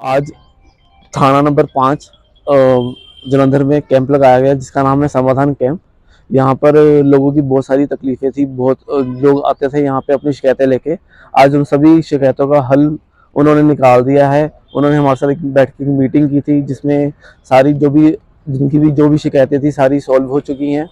आज थाना नंबर पाँच जलंधर में कैंप लगाया गया, जिसका नाम है समाधान कैंप। यहाँ पर लोगों की बहुत सारी तकलीफें थी, बहुत लोग आते थे यहाँ पे अपनी शिकायतें लेके। आज उन सभी शिकायतों का हल उन्होंने निकाल दिया है। उन्होंने हमारे साथ एक बैठ के मीटिंग की थी, जिसमें सारी जो भी, जिनकी भी, जो भी शिकायतें थी, सारी सॉल्व हो चुकी हैं।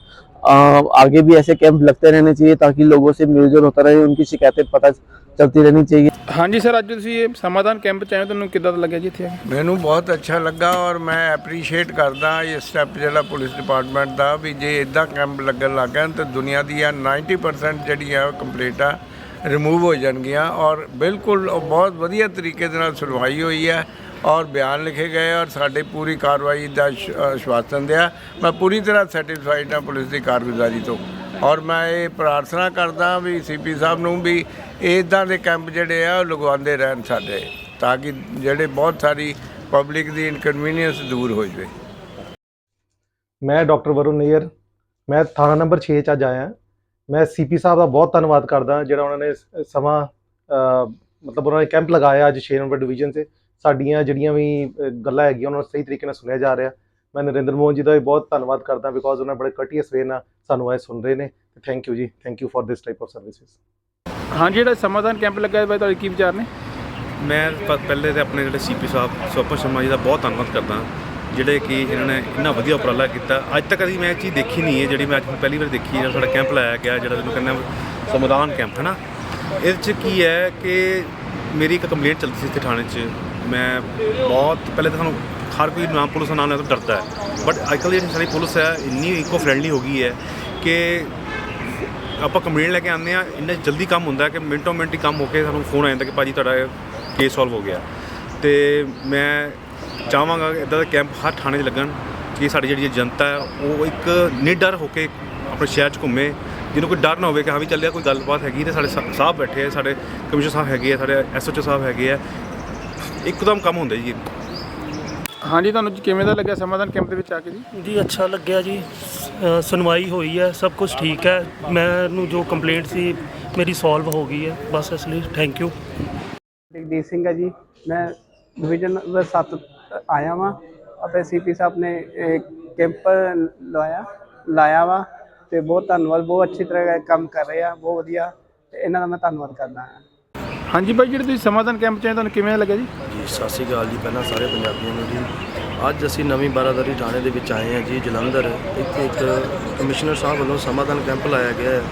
आगे भी ऐसे कैंप लगते रहने चाहिए ताकि लोगों से मिलजुल होता रहे, उनकी शिकायतें पता चलती रहनी चाहिए ਹਾਂਜੀ ਸਰ ਅੱਜ ਤੁਸੀਂ ਇਹ ਸਮਾਧਾਨ ਕੈਂਪ ਚ ਆਏ ਹੋ, ਤੁਹਾਨੂੰ ਕਿੱਦਾਂ ਦਾ ਲੱਗਿਆ ਜੀ ਇੱਥੇ ਆ ਕੇ? ਮੈਨੂੰ ਬਹੁਤ ਅੱਛਾ ਲੱਗਾ ਔਰ ਮੈਂ ਐਪਰੀਸ਼ੀਏਟ ਕਰਦਾ ਇਹ ਸਟੈਪ ਜਿਹੜਾ ਪੁਲਿਸ ਡਿਪਾਰਟਮੈਂਟ ਦਾ ਵੀ ਜੇ ਇਦਾਂ ਕੈਂਪ ਲੱਗਣ ਲੱਗ ਜਾਣ ਤਾਂ ਦੁਨੀਆ ਦੀਆਂ 90% ਜਿਹੜੀ ਆ ਕੰਪਲੀਟ ਆ ਰਿਮੂਵ ਹੋ ਜਾਣਗੀਆਂ ਔਰ ਬਿਲਕੁਲ ਉਹ ਬਹੁਤ ਵਧੀਆ ਤਰੀਕੇ ਦੇ ਨਾਲ ਸੁਣਵਾਈ ਹੋਈ ਹੈ ਔਰ ਬਿਆਨ ਲਿਖੇ ਗਏ ਔਰ ਸਾਡੇ ਪੂਰੀ ਕਾਰਵਾਈ ਦਾ ਸ਼- ਆਸ਼ਵਾਸਨ ਦਿਆ ਮੈਂ ਪੂਰੀ ਤਰ੍ਹਾਂ ਸੈਟੀਸਫਾਈਡ ਹਾਂ ਪੁਲਿਸ ਦੀ ਕਾਰਗੁਜ਼ਾਰੀ ਤੋਂ ਔਰ ਮੈਂ ਇਹ ਪ੍ਰਾਰਥਨਾ ਕਰਦਾ ਵੀ ਸੀਪੀ ਸਾਹਿਬ ਨੂੰ ਵੀ ਇਦਾਂ ਦੇ ਕੈਂਪ ਜਿਹੜੇ ਆ ਉਹ ਲਗਵਾਉਂਦੇ ਰਹਿਣ ਸਾਡੇ, ਤਾਂ ਕਿ ਜਿਹੜੇ ਬਹੁਤ ਸਾਰੀ ਪਬਲਿਕ ਦੀ ਇਨਕਨਵੀਨੀਅੰਸ ਦੂਰ ਹੋ ਜਾਵੇ। ਮੈਂ ਡਾਕਟਰ ਵਰੁਣ ਨਈਅਰ, ਮੈਂ ਥਾਣਾ ਨੰਬਰ 6 ਚ ਅੱਜ ਆਇਆ। ਹਾਂ। ਮੈਂ ਸੀਪੀ ਸਾਹਿਬ ਦਾ ਬਹੁਤ ਧੰਨਵਾਦ ਕਰਦਾ, ਜਿਹੜਾ ਉਹਨਾਂ ਨੇ ਸਮਾਂ ਮਤਲਬ ਉਹਨਾਂ ਨੇ ਕੈਂਪ ਲਗਾਇਆ ਅੱਜ 6 ਨੰਬਰ ਡਿਵੀਜ਼ਨ 'ਤੇ। ਸਾਡੀਆਂ ਜਿਹੜੀਆਂ ਵੀ ਗੱਲਾਂ ਹੈਗੀਆਂ, ਉਹਨਾਂ ਨੂੰ ਸਹੀ ਤਰੀਕੇ ਨਾਲ ਸੁਣਿਆ ਜਾ ਰਿਹਾ। ਮੈਂ ਨਰਿੰਦਰ ਮੋਹਨ ਜੀ ਦਾ ਵੀ ਬਹੁਤ ਧੰਨਵਾਦ ਕਰਦਾ ਬਿਕੋਜ਼ ਉਹਨਾਂ ਬੜੇ ਕਟੀਅਸ ਵੇ ਨਾਲ ਸਾਨੂੰ ਇਹ ਸੁਣ ਰਹੇ ਨੇ। ਥੈਂਕ ਯੂ ਜੀ thank you for this type of services ਹਾਂਜੀ ਜਿਹੜਾ ਸਮਾਧਾਨ ਕੈਂਪ ਲੱਗਾ ਹੈ ਬਾਈ ਤੁਹਾਡੇ ਕੀ ਵਿਚਾਰ ਨੇ? ਮੈਂ ਪਹਿਲੇ ਤੇ ਆਪਣੇ ਜਿਹੜੇ ਸੀਪੀ ਸਾਹਿਬ ਸੋਪਨ ਸ਼ਰਮਾ ਜੀ ਦਾ ਬਹੁਤ ਧੰਨਵਾਦ ਕਰਦਾ। ਜਿਹੜੇ ਕਿ ਇਹਨਾਂ ਨੇ ਇੰਨਾ ਵਧੀਆ ਉਪਰਾਲਾ ਕੀਤਾ। ਅੱਜ ਤੱਕ ਕਦੀ ਮੈਂ ਇਹ ਚੀਜ਼ ਦੇਖੀ ਨਹੀਂ ਹੈ ਜਿਹੜੀ ਮੈਂ ਅੱਜ ਪਹਿਲੀ ਵਾਰ ਦੇਖੀ ਹੈ ਜਿਹੜਾ ਸਾਡਾ ਕੈਂਪ ਲਾਇਆ ਗਿਆ ਜਿਹੜਾ ਜਿਹਨੂੰ ਕਹਿੰਦੇ ਆ ਸਮਦਾਨ ਕੈਂਪ ਹੈ ਨਾ ਇਹਦੇ 'ਚ ਕੀ ਹੈ ਕਿ ਮੇਰੀ ਇੱਕ ਕੰਪਲੇਂਟ ਚੱਲਦੀ ਸੀ ਇੱਥੇ ਥਾਣੇ 'ਚ। ਮੈਂ ਬਹੁਤ ਪਹਿਲੇ ਤਾਂ ਸਾਨੂੰ ਹਰ ਕੋਈ ਨਾਮ ਪੁਲਿਸ ਦਾ ਨਾਮ ਲੈਣ ਤੋਂ ਡਰਦਾ ਹੈ। ਬਟ ਅੱਜ ਕੱਲ੍ਹ ਜਿਹੜੀ ਸਾਡੀ ਪੁਲਿਸ ਹੈ, ਇੰਨੀ ਇਕੋ ਫਰੈਂਡਲੀ ਹੋ ਗਈ ਹੈ ਕਿ ਆਪਾਂ ਕੰਪਲੇਂਟ ਲੈ ਕੇ ਆਉਂਦੇ ਆ ਇੰਨਾ ਜਲਦੀ ਕੰਮ ਹੁੰਦਾ ਕਿ ਮਿੰਟੋ ਮਿੰਟ ਹੀ ਕੰਮ ਹੋ ਕੇ ਸਾਨੂੰ ਫੋਨ ਆ ਜਾਂਦਾ ਕਿ ਭਾਜੀ ਤੁਹਾਡਾ ਕੇਸ ਸੋਲਵ ਹੋ ਗਿਆ। ਤੇ ਮੈਂ ਚਾਹਾਂਗਾ ਕਿ ਇਦਾਂ ਦੇ ਕੈਂਪ ਹਰ ਥਾਣੇ 'ਚ ਲੱਗਣ ਕਿ ਸਾਡੀ ਜਿਹੜੀ ਜਨਤਾ ਹੈ, ਉਹ ਇੱਕ ਨਿਡਰ ਹੋ ਕੇ ਆਪਣੇ ਸ਼ਹਿਰ 'ਚ ਘੁੰਮੇ, ਜਿਹਨੂੰ ਕੋਈ ਡਰ ਨਾ ਹੋਵੇ ਕਿ ਹਾਂ ਵੀ ਚੱਲਿਆ ਕੋਈ ਗੱਲਬਾਤ ਹੈਗੀ ਤੇ ਸਾਡੇ ਸਾ- ਸਾਹਿਬ ਬੈਠੇ ਆ, ਸਾਡੇ ਕਮਿਸ਼ਨਰ ਸਾਹਿਬ ਹੈਗੇ ਆ, ਸਾਡੇ ਐਸਓਚਓ ਸਾਹਿਬ ਹੈਗੇ ਆ। ਇੱਕਦਮ ਕੰਮ ਹੁੰਦਾ ਜੀ। ਹਾਂਜੀ ਤੁਹਾਨੂੰ ਜੀ ਕਿਵੇਂ ਦਾ ਲੱਗਿਆ? ਸਮਾਧਾਨ ਕੈਂਪ ਦੇ ਵਿੱਚ ਆ ਕੇ ਜੀ? ਜੀ ਅੱਛਾ ਲੱਗਿਆ ਜੀ। ਅ, ਸੁਣਵਾਈ ਹੋਈ ਹੈ ਸਭ ਕੁਝ ਠੀਕ ਹੈ। ਮੈਨੂੰ ਜੋ ਕੰਪਲੇਂਟ ਸੀ ਮੇਰੀ ਸੋਲਵ ਹੋ ਗਈ ਹੈ। ਬਸ ਇਸ ਲਈ ਥੈਂਕ ਯੂ ਜਗਦੀਪ ਸਿੰਘ ਹੈ ਜੀ। ਮੈਂ ਡਿਵੀਜ਼ਨ ਨੰਬਰ 7 ਆਇਆ ਵਾਂ ਅਤੇ ਸੀਪੀ ਸਾਹਿਬ ਨੇ ਇਹ ਕੈਂਪ ਲਵਾਇਆ ਲਾਇਆ ਵਾ ਤੇ ਬਹੁਤ ਧੰਨਵਾਦ। ਬਹੁਤ ਅੱਛੀ ਤਰ੍ਹਾਂ ਇਹ ਕੰਮ ਕਰ ਰਹੇ ਆ ਬਹੁਤ ਵਧੀਆ। ਤੇ ਇਹਨਾਂ ਦਾ ਮੈਂ ਧੰਨਵਾਦ ਕਰਦਾ ਹਾਂ। ਹਾਂਜੀ ਬਾਈ, ਜਿਹੜੇ ਤੁਸੀਂ ਸਮਾਧਾਨ ਕੈਂਪ ਚ ਆਏ, ਤੁਹਾਨੂੰ ਕਿਵੇਂ ਲੱਗਿਆ ਜੀ? ਜੀ, ਸਤਿ ਸ਼੍ਰੀ ਅਕਾਲ ਜੀ, ਪਹਿਲਾਂ ਸਾਰੇ ਪੰਜਾਬੀਆਂ ਨੂੰ ਜੀ। ਅੱਜ ਅਸੀਂ ਨਵੀਂ ਬਾਰਾਦਰੀ ਥਾਣੇ ਦੇ ਵਿੱਚ ਆਏ ਹਾਂ ਜੀ, ਜਲੰਧਰ। ਇੱਥੇ ਇੱਕ ਕਮਿਸ਼ਨਰ ਸਾਹਿਬ ਵੱਲੋਂ ਸਮਾਧਾਨ ਕੈਂਪ ਲਾਇਆ ਗਿਆ ਹੈ।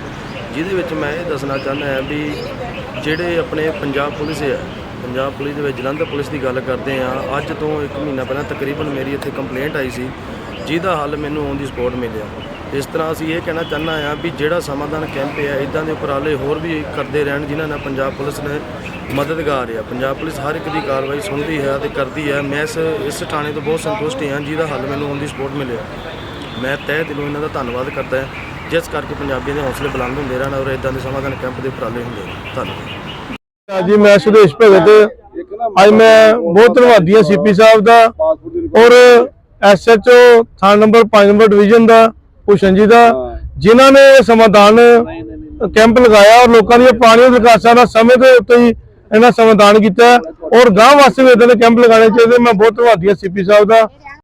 ਜਿਹਦੇ ਵਿੱਚ ਮੈਂ ਇਹ ਦੱਸਣਾ ਚਾਹੁੰਦਾ ਹਾਂ ਵੀ ਜਿਹੜੇ ਆਪਣੇ ਪੰਜਾਬ ਪੁਲਿਸ ਹੈ, ਪੰਜਾਬ ਪੁਲਿਸ ਦੇ ਵਿੱਚ ਜਲੰਧਰ ਪੁਲਿਸ ਦੀ ਗੱਲ ਕਰਦੇ ਹਾਂ, ਅੱਜ ਤੋਂ ਇੱਕ ਮਹੀਨਾ ਪਹਿਲਾਂ ਤਕਰੀਬਨ ਮੇਰੀ ਇੱਥੇ ਕੰਪਲੇਂਟ ਆਈ ਸੀ, ਜਿਹਦਾ ਹੱਲ ਮੈਨੂੰ ਔਨ ਦੀ ਸਪੋਰਟ ਮਿਲਿਆ। ਇਸ ਤਰ੍ਹਾਂ ਅਸੀਂ ਇਹ ਕਹਿਣਾ ਚਾਹੁੰਦਾ ਹਾਂ ਵੀ ਜਿਹੜਾ ਸਮਾਧਾਨ ਕੈਂਪ ਹੈ, ਇਦਾਂ ਦੇ ਉਪਰਾਲੇ ਹੋਰ ਵੀ ਕਰਦੇ ਰਹਿਣ ਜਿਨ੍ਹਾਂ ਨਾਲ ਪੰਜਾਬ ਪੁਲਿਸ ਨੇ ਮਦਦਗਾਰ ਆ ਪੰਜਾਬ ਪੁਲਿਸ ਹਰ ਇੱਕ ਦੀ ਕਾਰਵਾਈ ਸੁਣਦੀ ਹੈ ਤੇ ਕਰਦੀ ਹੈ। ਮੈਂ ਇਸ ਇਸ ਥਾਣੇ ਤੋਂ ਬਹੁਤ ਸੰਤੁਸ਼ਟ ਹਾਂ, ਜਿਹਦਾ ਹੱਲ ਮੈਨੂੰ ਔਨ ਦੀ ਸਪੋਰਟ ਮਿਲਿਆ। ਮੈਂ ਤਹਿ ਦਿਲੋਂ ਇਹਨਾਂ ਦਾ ਧੰਨਵਾਦ ਕਰਦਾ ਹਾਂ, ਜਿਸ ਕਰਕੇ ਪੰਜਾਬੀਆਂ ਦੇ ਹੌਸਲੇ ਬੁਲੰਦ ਹੁੰਦੇ ਰਹਿਣ ਔਰ ਇਦਾਂ ਦੇ ਸਮਾਧਾਨ ਕੈਂਪ ਦੇ ਉਪਰਾਲੇ ਹੁੰਦੇ ਰਹਿਣ। ਧੰਨਵਾਦ। ਜੀ, ਮੈਂ ਸੁਦੇਸ਼ ਭਗਤ ਅੱਜ ਮੈਂ ਬਹੁਤ ਧੰਨਵਾਦੀ ਹਾਂ ਸੀਪੀ ਸਾਹਿਬ ਦਾ ਔਰ ਐਸਐਚਓ ਥਾਣਾ ਨੰਬਰ 5 ਨੰਬਰ ਡਿਵੀਜ਼ਨ ਦਾ। ਭੂਸ਼ਣ ਜੀ ਦਾ ਜਿਨ੍ਹਾਂ ਨੇ ਇਹ ਸਮਾਧਾਨ ਕੈਂਪ ਲਗਾਇਆ ਔਰ ਲੋਕਾਂ ਦੀਆਂ ਪੁਰਾਣੀਆਂ ਦਰਖਾਸਤਾਂ ਦਾ ਸਮੇਂ ਦੇ ਉੱਤੇ ਹੀ ਇਹਨਾਂ ਸਮਾਧਾਨ ਕੀਤਾ ਔਰ ਗਾਂਹ ਵਾਸਤੇ ਵੀ ਇਦਾਂ ਦੇ ਕੈਂਪ ਲਗਾਉਣੇ ਚਾਹੀਦੇ। ਮੈਂ ਬਹੁਤ ਧੰਨਵਾਦੀ ਹਾਂ ਸੀਪੀ ਸਾਹਿਬ ਦਾ।